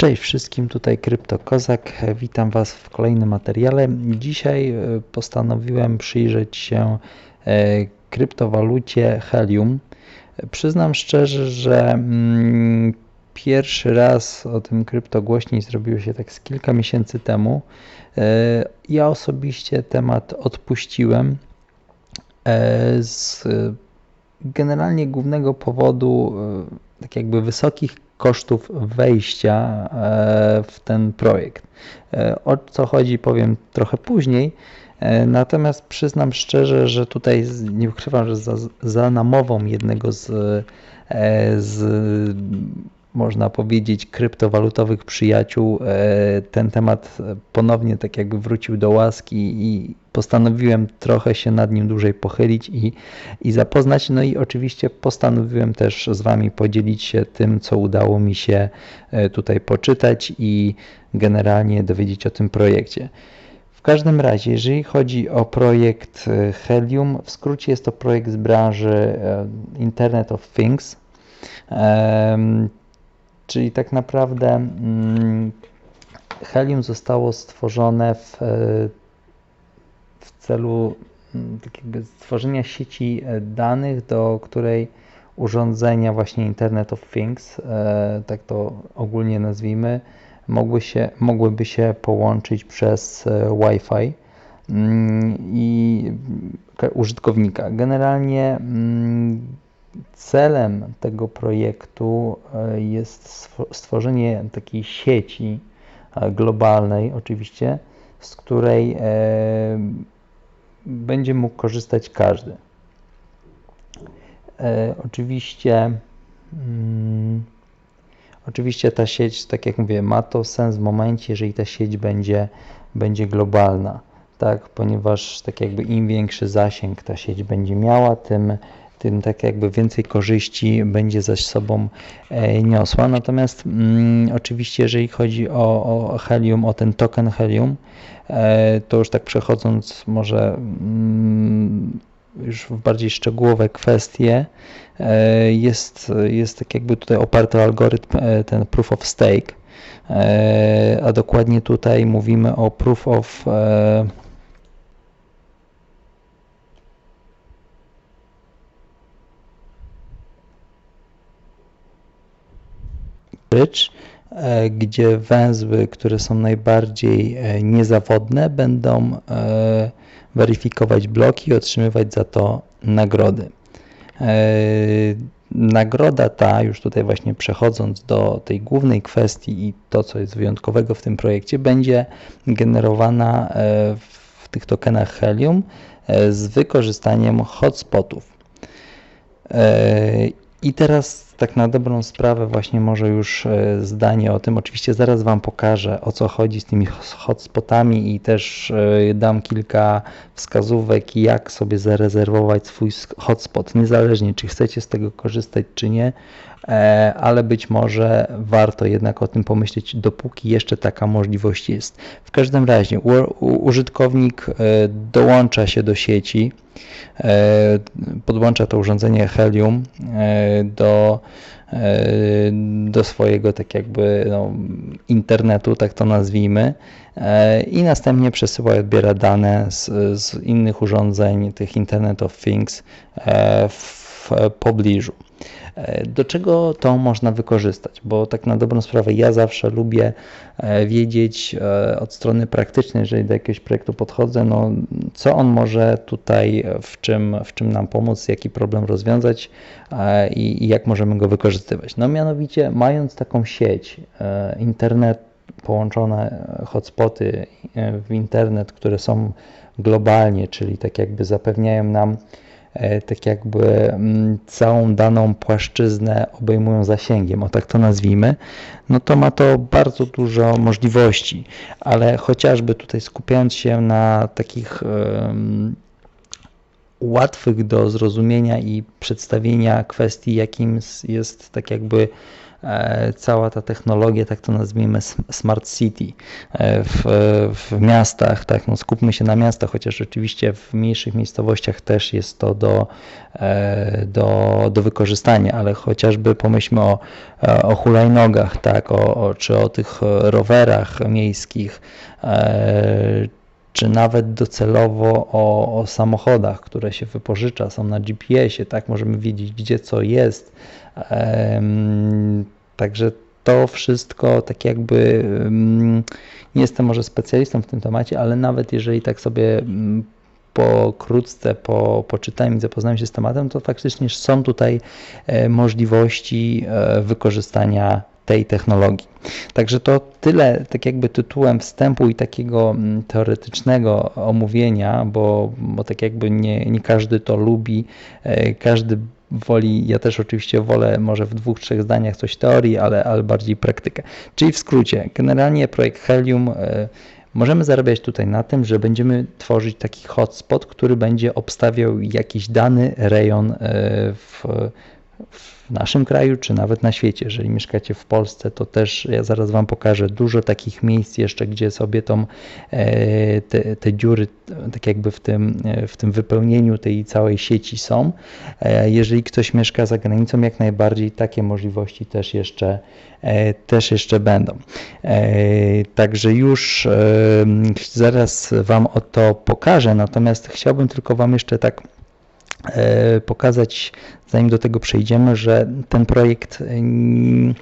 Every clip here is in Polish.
Cześć wszystkim, tutaj Krypto Kozak. Witam Was w kolejnym materiale. Dzisiaj e, postanowiłem przyjrzeć się e, kryptowalucie Helium. Przyznam szczerze, że mm, pierwszy raz o tym krypto głośniej zrobiło się tak z kilka miesięcy temu. E, ja osobiście temat odpuściłem z generalnie głównego powodu tak jakby wysokich kosztów wejścia e, w ten projekt. E, o co chodzi powiem trochę później, e, natomiast przyznam szczerze, że tutaj nie ukrywam, że za, za namową jednego z, z można powiedzieć, kryptowalutowych przyjaciół, e, ten temat ponownie tak jakby wrócił do łaski i postanowiłem trochę się nad nim dłużej pochylić i, i zapoznać. No i oczywiście postanowiłem też z Wami podzielić się tym, co udało mi się e, tutaj poczytać i generalnie dowiedzieć o tym projekcie. W każdym razie, jeżeli chodzi o projekt e, Helium, w skrócie jest to projekt z branży Internet of Things. Czyli tak naprawdę mm, Helium zostało stworzone w, e, w celu mm, tak stworzenia sieci e, danych, do której urządzenia właśnie Internet of Things, e, tak to ogólnie nazwijmy, mogły się, mogłyby się połączyć przez Wi-Fi mm, i użytkownika. Generalnie celem tego projektu e, jest stworzenie takiej sieci e, globalnej, oczywiście, z której e, będzie mógł korzystać każdy. Oczywiście, mm, oczywiście ta sieć, tak jak mówię, ma to sens w momencie, jeżeli ta sieć będzie, będzie globalna, tak, ponieważ tak jakby im większy zasięg ta sieć będzie miała, tym tym tak jakby więcej korzyści będzie zaś sobą e, niosła. Natomiast mm, oczywiście, jeżeli chodzi o, o helium, o ten token helium, e, to już tak przechodząc może mm, już w bardziej szczegółowe kwestie, e, jest, jest tak jakby tutaj oparty algorytm ten proof of stake, a dokładnie tutaj mówimy o proof of bridge, e, gdzie węzły, które są najbardziej e, niezawodne, będą e, weryfikować bloki i otrzymywać za to nagrody. Nagroda ta, już tutaj właśnie przechodząc do tej głównej kwestii i to, co jest wyjątkowego w tym projekcie, będzie generowana w tych tokenach Helium z wykorzystaniem hotspotów. I teraz tak na dobrą sprawę właśnie może już e, zdanie o tym. Oczywiście zaraz Wam pokażę o co chodzi z tymi hotspotami i też e, dam kilka wskazówek jak sobie zarezerwować swój hotspot, niezależnie czy chcecie z tego korzystać czy nie, e, ale być może warto jednak o tym pomyśleć, dopóki jeszcze taka możliwość jest. W każdym razie użytkownik dołącza się do sieci, podłącza to urządzenie Helium do do swojego tak jakby no, internetu, tak to nazwijmy e, i następnie przesyła i odbiera dane z, z innych urządzeń, tych Internet of Things e, w pobliżu. E, do czego to można wykorzystać? Bo tak na dobrą sprawę ja zawsze lubię e, wiedzieć e, od strony praktycznej, jeżeli do jakiegoś projektu podchodzę, no, co on może tutaj, w czym, w czym nam pomóc, jaki problem rozwiązać i, i jak możemy go wykorzystywać. No mianowicie mając taką sieć, internet, połączone hotspoty w internet, które są globalnie, czyli tak jakby zapewniają nam tak jakby mm, całą daną płaszczyznę obejmują zasięgiem, o tak to nazwijmy, no to ma to bardzo dużo możliwości, ale chociażby tutaj skupiając się na takich łatwych do zrozumienia i przedstawienia kwestii, jakim jest tak jakby e, cała ta technologia, tak to nazwijmy, smart city e, w, w miastach, tak, no skupmy się na miastach, chociaż oczywiście w mniejszych miejscowościach też jest to do, e, do, do wykorzystania, ale chociażby pomyślmy o, e, o hulajnogach, tak, o, o, czy o tych e, rowerach miejskich, e, czy nawet docelowo o, o samochodach, które się wypożycza, są na GPS-ie, tak, możemy wiedzieć, gdzie co jest. Także to wszystko tak jakby nie jestem może specjalistą w tym temacie, ale nawet jeżeli tak sobie mm, pokrótce po, poczytałem i zapoznałem się z tematem, to faktycznie są tutaj e, możliwości e, wykorzystania tej technologii. Także to tyle, tak jakby tytułem wstępu i takiego mm, teoretycznego omówienia, bo, bo tak jakby nie, nie każdy to lubi, e, każdy woli, ja też oczywiście wolę może w dwóch, trzech zdaniach coś teorii, ale, ale bardziej praktykę. Czyli w skrócie, generalnie projekt Helium e, Możemy zarabiać tutaj na tym, że będziemy tworzyć taki hotspot, który będzie obstawiał jakiś dany rejon e, w, w naszym kraju, czy nawet na świecie. Jeżeli mieszkacie w Polsce, to też ja zaraz Wam pokażę dużo takich miejsc jeszcze, gdzie sobie tą, e, te, te dziury tak jakby w tym, e, w tym wypełnieniu tej całej sieci są. E, Jeżeli ktoś mieszka za granicą, jak najbardziej takie możliwości też jeszcze, też jeszcze będą. Także już zaraz Wam o to pokażę, natomiast chciałbym tylko Wam jeszcze tak pokazać, zanim do tego przejdziemy, że ten projekt mm,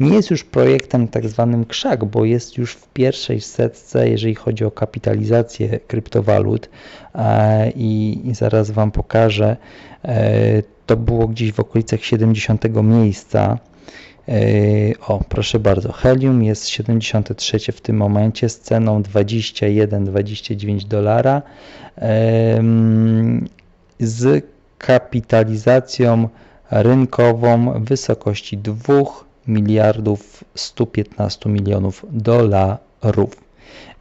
nie jest już projektem tak zwanym krzak, bo jest już w pierwszej setce, jeżeli chodzi o kapitalizację kryptowalut e, i, zaraz Wam pokażę. E, To było gdzieś w okolicach 70 miejsca. E, O, proszę bardzo. Helium jest 73 w tym momencie z ceną 21-29 dolara. Z kapitalizacją rynkową w wysokości 2 miliardów 115 milionów dolarów.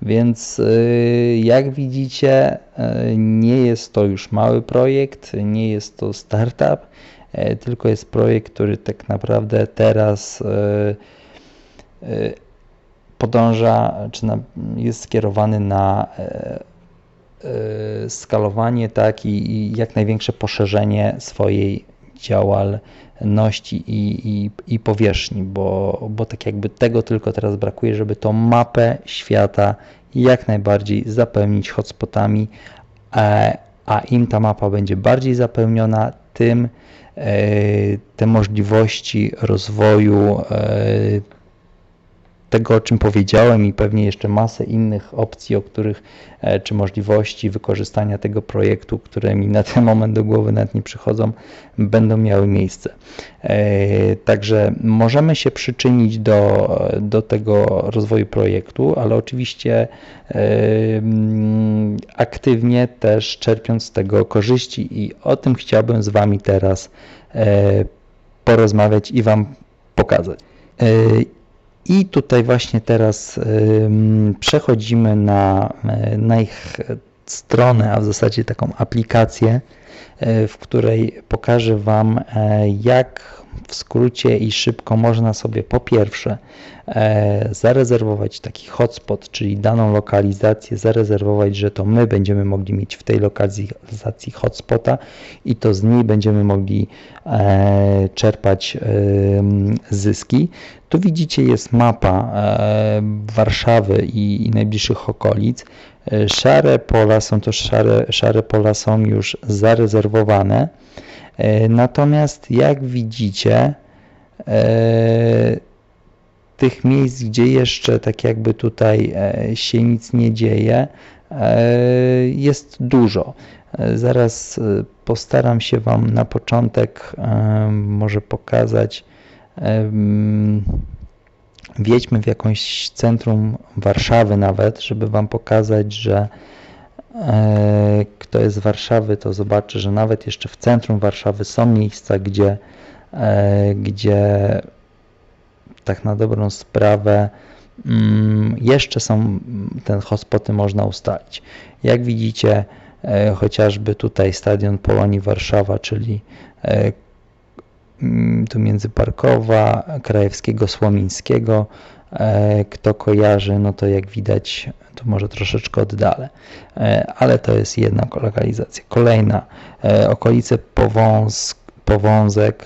Więc y, jak widzicie, y, nie jest to już mały projekt, nie jest to startup, e, tylko jest projekt, który tak naprawdę teraz y, y, podąża, czy jest skierowany na skalowanie, tak, i, i jak największe poszerzenie swojej działalności i, i, i powierzchni, bo, bo tak jakby tego tylko teraz brakuje, żeby tą mapę świata jak najbardziej zapełnić hotspotami, e, a im ta mapa będzie bardziej zapełniona, tym e, te możliwości rozwoju e, tego, o czym powiedziałem i pewnie jeszcze masę innych opcji, o których, e, czy możliwości wykorzystania tego projektu, które mi na ten moment do głowy nawet nie przychodzą, będą miały miejsce. E, Także możemy się przyczynić do, do tego rozwoju projektu, ale oczywiście e, mm, aktywnie też czerpiąc z tego korzyści i o tym chciałbym z Wami teraz porozmawiać i Wam pokazać. I tutaj właśnie teraz przechodzimy na, e, na ich stronę, a w zasadzie taką aplikację, e, w której pokażę Wam, e, jak w skrócie i szybko można sobie po pierwsze e, zarezerwować taki hotspot, czyli daną lokalizację, zarezerwować, że to my będziemy mogli mieć w tej lokalizacji hotspota i to z niej będziemy mogli e, czerpać em, zyski. Tu widzicie jest mapa e, Warszawy i, i najbliższych okolic. E, Szare pola są to szare, szare pola są już zarezerwowane. E, Natomiast jak widzicie, e, tych miejsc, gdzie jeszcze tak jakby tutaj e, się nic nie dzieje, jest dużo. Zaraz postaram się Wam na początek może pokazać. em, Wjedźmy w jakąś centrum Warszawy nawet, żeby Wam pokazać, że kto jest z Warszawy, to zobaczy, że nawet jeszcze w centrum Warszawy są miejsca, gdzie, e, gdzie tak na dobrą sprawę mm, jeszcze są te hotspoty można ustalić. Jak widzicie, e, chociażby tutaj Stadion Polonii Warszawa, czyli e, mm, tu między Parkowa, Krajewskiego, Słomińskiego. E, Kto kojarzy, no to jak widać, tu może troszeczkę oddalę, E, ale to jest jedna lokalizacja. Kolejna, e, okolice Powąz, Powązek,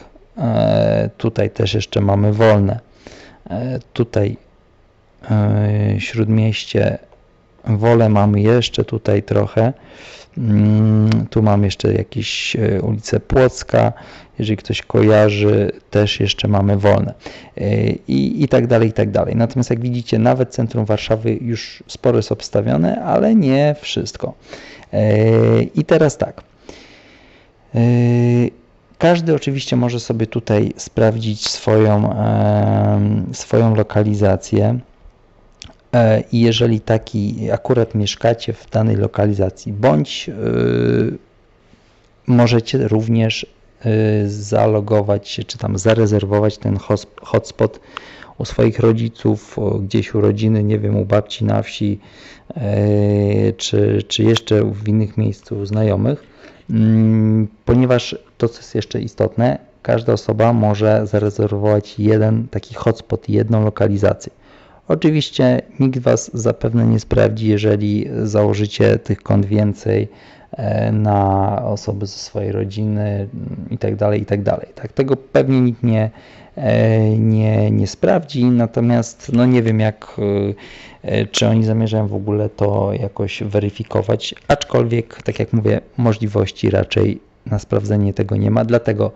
tutaj też jeszcze mamy wolne. Tutaj Śródmieście, Wolę mamy jeszcze tutaj trochę. Mm, Tu mam jeszcze jakieś e, ulicę Płocka, jeżeli ktoś kojarzy, też jeszcze mamy wolne E, i, i tak dalej, i tak dalej. Natomiast jak widzicie, nawet centrum Warszawy już sporo jest obstawione, ale nie wszystko. E, I teraz tak. Każdy oczywiście może sobie tutaj sprawdzić swoją, swoją lokalizację. E, I jeżeli taki akurat mieszkacie w danej lokalizacji, bądź y, możecie również y, zalogować się, czy tam zarezerwować ten hotspot u swoich rodziców, gdzieś u rodziny, nie wiem, u babci na wsi, e, czy, czy jeszcze w innych miejscu znajomych, Mm, ponieważ to, co jest jeszcze istotne, każda osoba może zarezerwować jeden taki hotspot, jedną lokalizację. Oczywiście nikt Was zapewne nie sprawdzi, jeżeli założycie tych kont więcej e, na osoby ze swojej rodziny mm, i tak tak. Tak, tego pewnie nikt nie, e, nie, nie sprawdzi, natomiast no nie wiem jak, e, czy oni zamierzają w ogóle to jakoś weryfikować, aczkolwiek, tak jak mówię, możliwości raczej na sprawdzenie tego nie ma, dlatego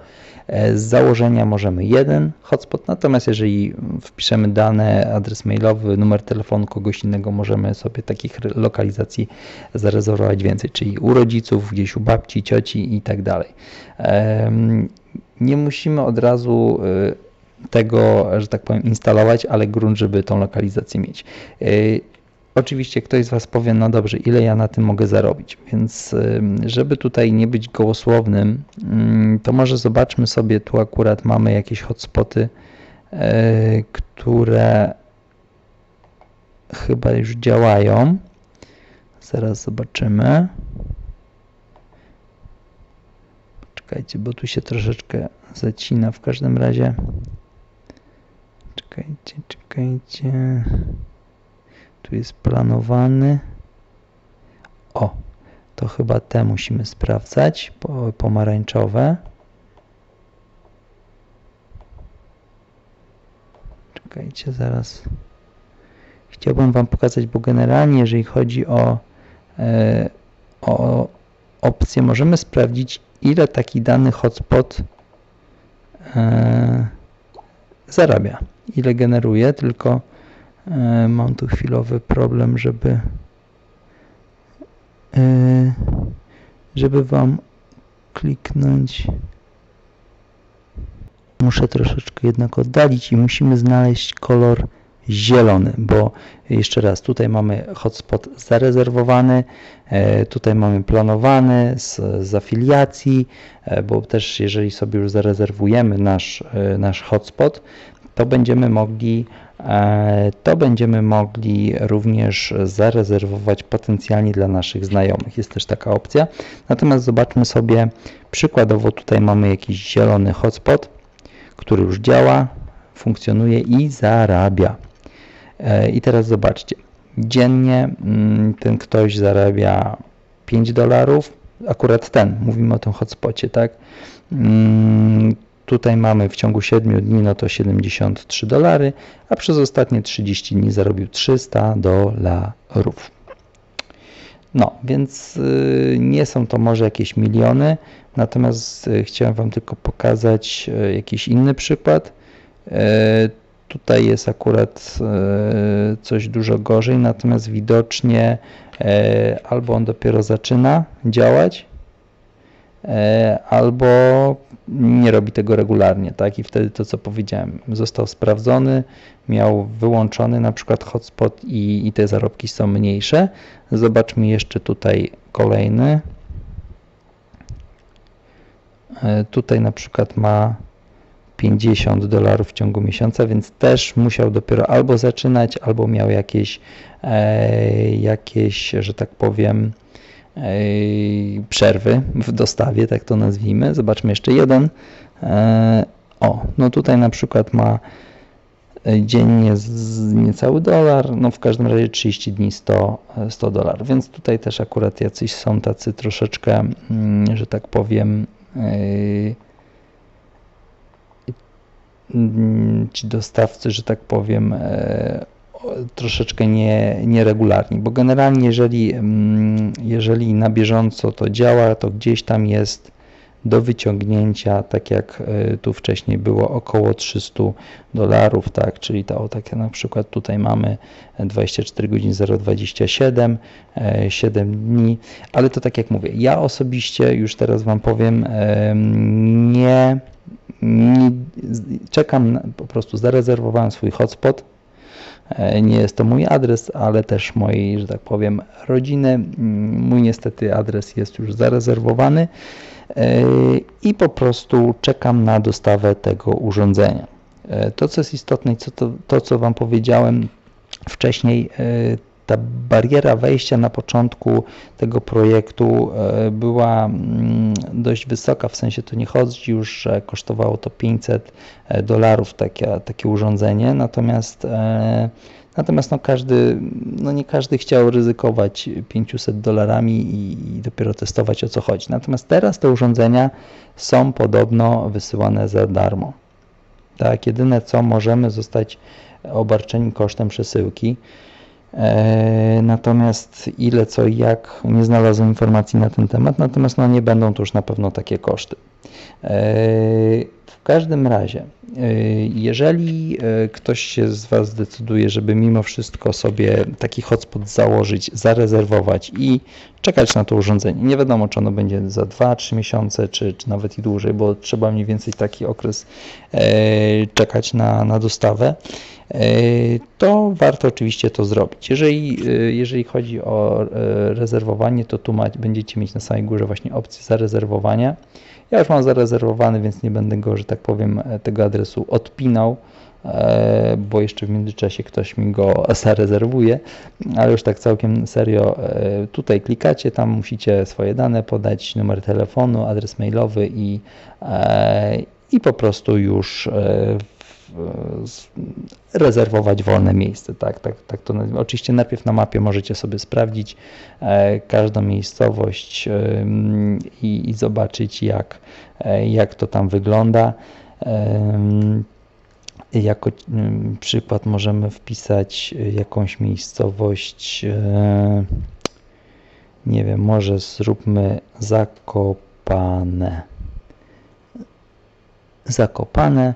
z założenia możemy jeden hotspot, natomiast jeżeli wpiszemy dane, adres mailowy, numer telefonu kogoś innego, możemy sobie takich lokalizacji zarezerwować więcej, czyli u rodziców, gdzieś u babci, cioci i tak dalej. Nie musimy od razu y, tego, że tak powiem, instalować, ale grunt, żeby tą lokalizację mieć. Oczywiście ktoś z Was powie, no dobrze, ile ja na tym mogę zarobić? Więc, żeby tutaj nie być gołosłownym, ym, to może zobaczmy sobie, tu akurat mamy jakieś hotspoty, yy, które chyba już działają. Zaraz zobaczymy. Czekajcie, bo tu się troszeczkę zacina w każdym razie. Czekajcie, czekajcie. Tu jest planowany. O, to chyba te musimy sprawdzać. po- Pomarańczowe. Czekajcie, zaraz. Chciałbym Wam pokazać, bo generalnie, jeżeli chodzi o, e, o opcję, możemy sprawdzić, ile taki dany hotspot e, zarabia, ile generuje, tylko Mam tu chwilowy problem, żeby e, żeby Wam kliknąć. Muszę troszeczkę jednak oddalić i musimy znaleźć kolor zielony, bo jeszcze raz, tutaj mamy hotspot zarezerwowany, e, tutaj mamy planowany z, z afiliacji, e, bo też jeżeli sobie już zarezerwujemy nasz, e, nasz hotspot, to będziemy mogli e, to będziemy mogli również zarezerwować potencjalnie dla naszych znajomych. Jest też taka opcja. Natomiast zobaczmy sobie przykładowo tutaj mamy jakiś zielony hotspot, który już działa, funkcjonuje i zarabia. E, I teraz zobaczcie. Dziennie mm, ten ktoś zarabia 5 dolarów. Akurat ten, mówimy o tym hotspocie, tak? Tutaj mamy w ciągu 7 dni no to 73 dolary, a przez ostatnie 30 dni zarobił 300 dolarów. No, więc y, nie są to może jakieś miliony, natomiast y, chciałem Wam tylko pokazać y, jakiś inny przykład. Tutaj jest akurat coś dużo gorzej, natomiast widocznie albo on dopiero zaczyna działać, albo nie robi tego regularnie, tak? I wtedy to, co powiedziałem, został sprawdzony, miał wyłączony na przykład hotspot i, i te zarobki są mniejsze. Zobaczmy jeszcze tutaj kolejny. E, Tutaj na przykład ma 50 dolarów w ciągu miesiąca, więc też musiał dopiero albo zaczynać, albo miał jakieś, e, jakieś że tak powiem, przerwy w dostawie, tak to nazwijmy. Zobaczmy jeszcze jeden. O, no tutaj na przykład ma dziennie z niecały dolar, no w każdym razie 30 dni 100, 100 dolarów, więc tutaj też akurat jacyś są tacy troszeczkę, mm, że tak powiem, ci dostawcy, że tak powiem, e, troszeczkę nie, nieregularni, bo generalnie jeżeli, mm, jeżeli na bieżąco to działa, to gdzieś tam jest do wyciągnięcia, tak jak e, tu wcześniej było, około 300 dolarów, tak, czyli to, tak na przykład tutaj mamy 24 godzin 027, 7 dni, ale to tak jak mówię, ja osobiście już teraz Wam powiem, nie, nie czekam, po prostu zarezerwowałem swój hotspot, e, nie jest to mój adres, ale też mojej, że tak powiem, rodziny. Mój niestety adres jest już zarezerwowany. E, i po prostu czekam na dostawę tego urządzenia. E, to, co jest istotne, co to, to co Wam powiedziałem wcześniej, e, ta bariera wejścia na początku tego projektu była mm, dość wysoka, w sensie to nie chodzi już, że kosztowało to 500 dolarów takie, takie urządzenie, natomiast Natomiast no każdy, no nie każdy chciał ryzykować 500 dolarami i, i dopiero testować o co chodzi. Natomiast teraz te urządzenia są podobno wysyłane za darmo. Tak, jedyne co możemy zostać obarczeni kosztem przesyłki. E, natomiast ile, co i jak, nie znalazłem informacji na ten temat, natomiast no nie będą to już na pewno takie koszty. W każdym razie, y, jeżeli y, ktoś się z Was zdecyduje, żeby mimo wszystko sobie taki hotspot założyć, zarezerwować i czekać na to urządzenie, nie wiadomo czy ono będzie za 2-3 miesiące, czy, czy nawet i dłużej, bo trzeba mniej więcej taki okres e, czekać na, na dostawę, to warto oczywiście to zrobić. Jeżeli, jeżeli chodzi o rezerwowanie, to tu będziecie mieć na samej górze właśnie opcję zarezerwowania. Ja już mam zarezerwowany, więc nie będę go, że tak powiem, e, tego adresu odpinał, e, bo jeszcze w międzyczasie ktoś mi go zarezerwuje, ale już tak całkiem serio, e, tutaj klikacie, tam musicie swoje dane podać, numer telefonu, adres mailowy i, i po prostu już rezerwować wolne miejsce. Tak, tak, tak to. Oczywiście najpierw na mapie możecie sobie sprawdzić e, każdą miejscowość i, i zobaczyć jak, e, jak to tam wygląda. Jako przykład możemy wpisać jakąś miejscowość, e, nie wiem, może zróbmy Zakopane. Zakopane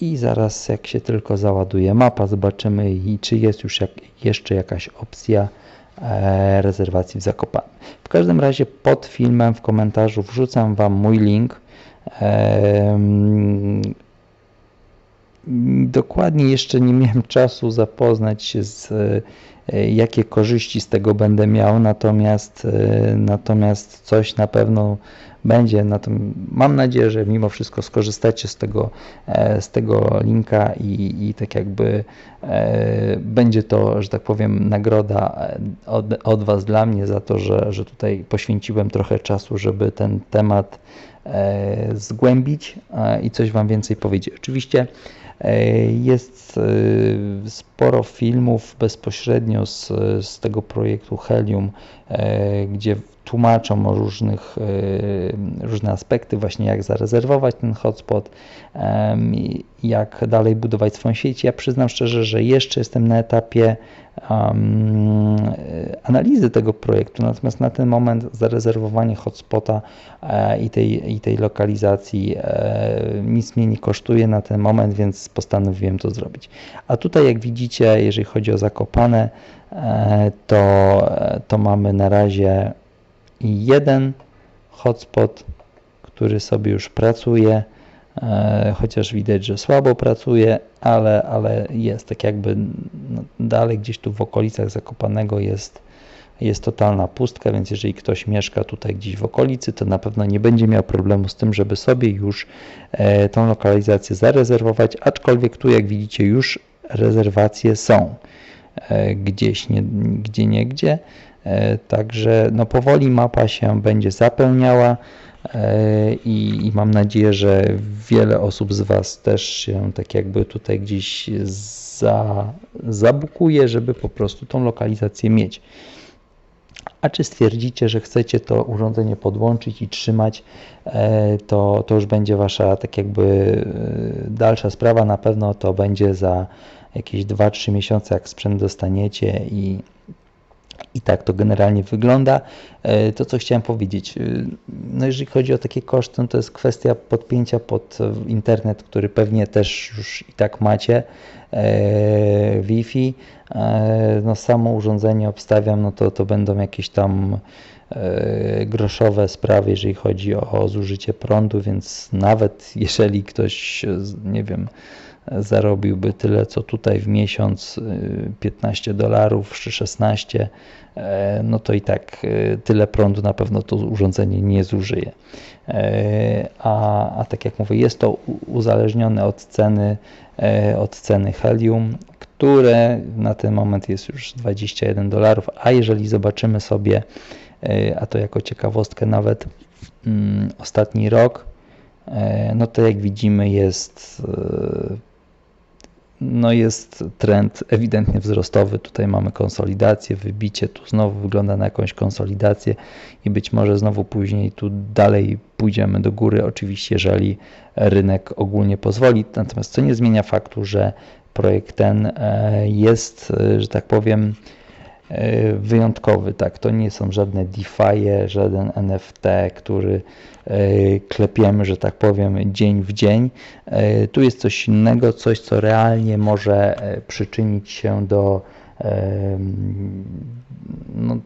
i zaraz jak się tylko załaduje mapa, zobaczymy czy jest już jak, jeszcze jakaś opcja e, rezerwacji w Zakopanem. W każdym razie pod filmem w komentarzu wrzucam Wam mój link. Dokładnie jeszcze nie miałem czasu zapoznać się z e, jakie korzyści z tego będę miał, natomiast, e, natomiast coś na pewno będzie. Na tym mam nadzieję, że mimo wszystko skorzystacie z tego, e, z tego linka i, i tak jakby e, będzie to, że tak powiem, nagroda e, od, od Was dla mnie za to, że, że tutaj poświęciłem trochę czasu, żeby ten temat zgłębić i coś Wam więcej powiedzieć. Oczywiście jest sporo filmów bezpośrednio z, z tego projektu Helium, gdzie tłumaczą o różnych, e, różne aspekty, właśnie jak zarezerwować ten hotspot, jak dalej budować swoją sieć. Ja przyznam szczerze, że jeszcze jestem na etapie analizy tego projektu, natomiast na ten moment zarezerwowanie hotspota e, i, tej, i tej lokalizacji e, nic mnie nie kosztuje na ten moment, więc postanowiłem to zrobić. A tutaj jak widzicie, jeżeli chodzi o Zakopane, e, to, to mamy na razie jeden hotspot, który sobie już pracuje, e, chociaż widać, że słabo pracuje, ale, ale jest tak jakby no, dalej gdzieś tu w okolicach Zakopanego jest, jest totalna pustka, więc jeżeli ktoś mieszka tutaj gdzieś w okolicy, to na pewno nie będzie miał problemu z tym, żeby sobie już e, tą lokalizację zarezerwować, aczkolwiek tu jak widzicie już rezerwacje są. Gdzieś, nie, gdzie nie gdzie. Także no powoli mapa się będzie zapełniała i, i mam nadzieję, że wiele osób z Was też się tak jakby tutaj gdzieś za, zabukuje, żeby po prostu tą lokalizację mieć. A czy stwierdzicie, że chcecie to urządzenie podłączyć i trzymać, e, to, to już będzie Wasza tak jakby e, dalsza sprawa. Na pewno to będzie za jakieś 2-3 miesiące, jak sprzęt dostaniecie i, i tak to generalnie wygląda. E, to, co chciałem powiedzieć, no jeżeli chodzi o takie koszty, no to jest kwestia podpięcia pod internet, który pewnie też już i tak macie. E, Wi-Fi. E, no samo urządzenie obstawiam, no to, to będą jakieś tam e, groszowe sprawy, jeżeli chodzi o zużycie prądu, więc nawet jeżeli ktoś, nie wiem, zarobiłby tyle co tutaj w miesiąc 15 dolarów czy 16, no to i tak tyle prądu na pewno to urządzenie nie zużyje. A, a tak jak mówię, jest to uzależnione od ceny od ceny helium, które na ten moment jest już 21 dolarów, a jeżeli zobaczymy sobie, a to jako ciekawostkę nawet mm, ostatni rok, no to jak widzimy jest no jest trend ewidentnie wzrostowy. Tutaj mamy konsolidację, wybicie, tu znowu wygląda na jakąś konsolidację i być może znowu później tu dalej pójdziemy do góry, oczywiście jeżeli rynek ogólnie pozwoli. Natomiast co nie zmienia faktu, że projekt ten e, jest, e, że tak powiem, wyjątkowy. Tak, to nie są żadne DeFi, żaden NFT, który klepiemy, że tak powiem, dzień w dzień. Tu jest coś innego, coś, co realnie może przyczynić się do no,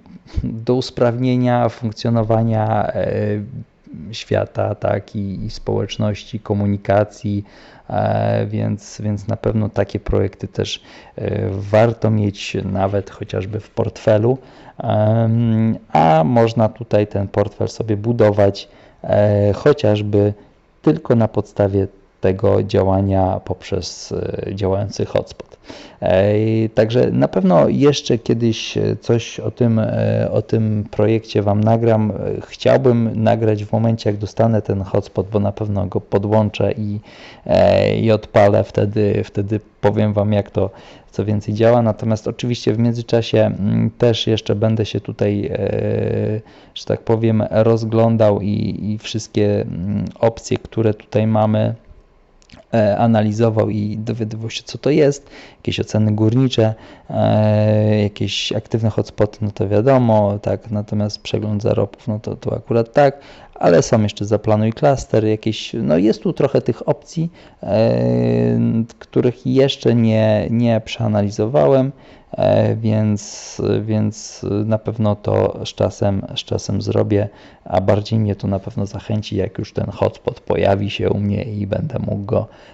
do usprawnienia funkcjonowania świata, tak, i, i społeczności, komunikacji, e, więc, więc na pewno takie projekty też e, warto mieć nawet chociażby w portfelu, a można tutaj ten portfel sobie budować e, chociażby tylko na podstawie tego działania poprzez działający hotspot. Także na pewno jeszcze kiedyś coś o tym, e, o tym projekcie Wam nagram. Chciałbym nagrać w momencie, jak dostanę ten hotspot, bo na pewno go podłączę i, e, i odpalę. Wtedy, wtedy powiem Wam, jak to co więcej działa. Natomiast oczywiście w międzyczasie mm, też jeszcze będę się tutaj, e, że tak powiem, rozglądał i, i wszystkie mm, opcje, które tutaj mamy E, analizował i dowiadywał się, co to jest, jakieś oceny górnicze, e, jakieś aktywne hotspoty, no to wiadomo, tak, natomiast przegląd zarobków, no to, to akurat tak, ale są jeszcze zaplanuj klaster, jakieś, no jest tu trochę tych opcji, e, których jeszcze nie, nie przeanalizowałem, E, więc, więc na pewno to z czasem, z czasem zrobię, a bardziej mnie to na pewno zachęci, jak już ten hotspot pojawi się u mnie i będę mógł go, e,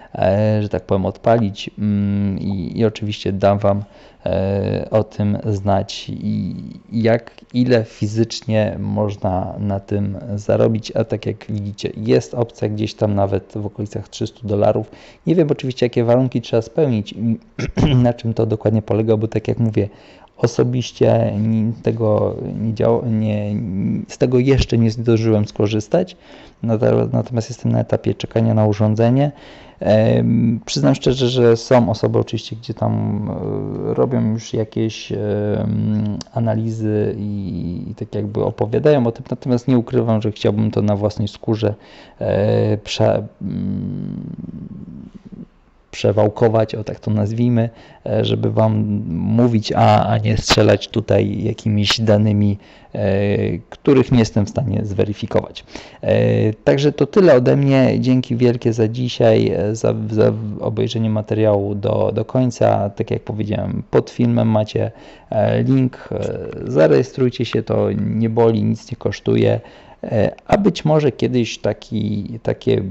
że tak powiem, odpalić mm, i, i oczywiście dam Wam e, o tym znać i jak ile fizycznie można na tym zarobić, a tak jak widzicie jest opcja gdzieś tam nawet w okolicach 300 dolarów. Nie wiem oczywiście jakie warunki trzeba spełnić i na czym to dokładnie polega, bo tak jak mówię, osobiście tego nie nie, z tego jeszcze nie zdążyłem skorzystać, natomiast jestem na etapie czekania na urządzenie. Przyznam szczerze, że są osoby oczywiście, gdzie tam e, robią już jakieś analizy i tak jakby opowiadają o tym, natomiast nie ukrywam, że chciałbym to na własnej skórze e, prze, przewałkować, o tak to nazwijmy, e, żeby Wam mówić, a, a nie strzelać tutaj jakimiś danymi, których nie jestem w stanie zweryfikować. E, także to tyle ode mnie. Dzięki wielkie za dzisiaj, za, za obejrzenie materiału do, do końca. Tak jak powiedziałem, pod filmem macie link. Zarejestrujcie się, to nie boli, nic nie kosztuje. E, a być może kiedyś taki, takie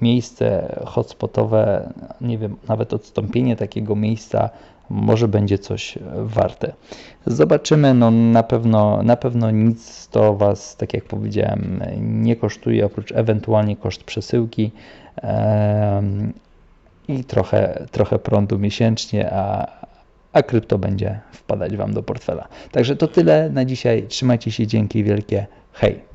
miejsce hotspotowe, nie wiem, nawet odstąpienie takiego miejsca może będzie coś warte. Zobaczymy, no na pewno, na pewno nic to Was, tak jak powiedziałem, nie kosztuje, oprócz ewentualnie koszt przesyłki i trochę, trochę prądu miesięcznie, a, a krypto będzie wpadać Wam do portfela. Także to tyle na dzisiaj. Trzymajcie się, dzięki wielkie. Hej!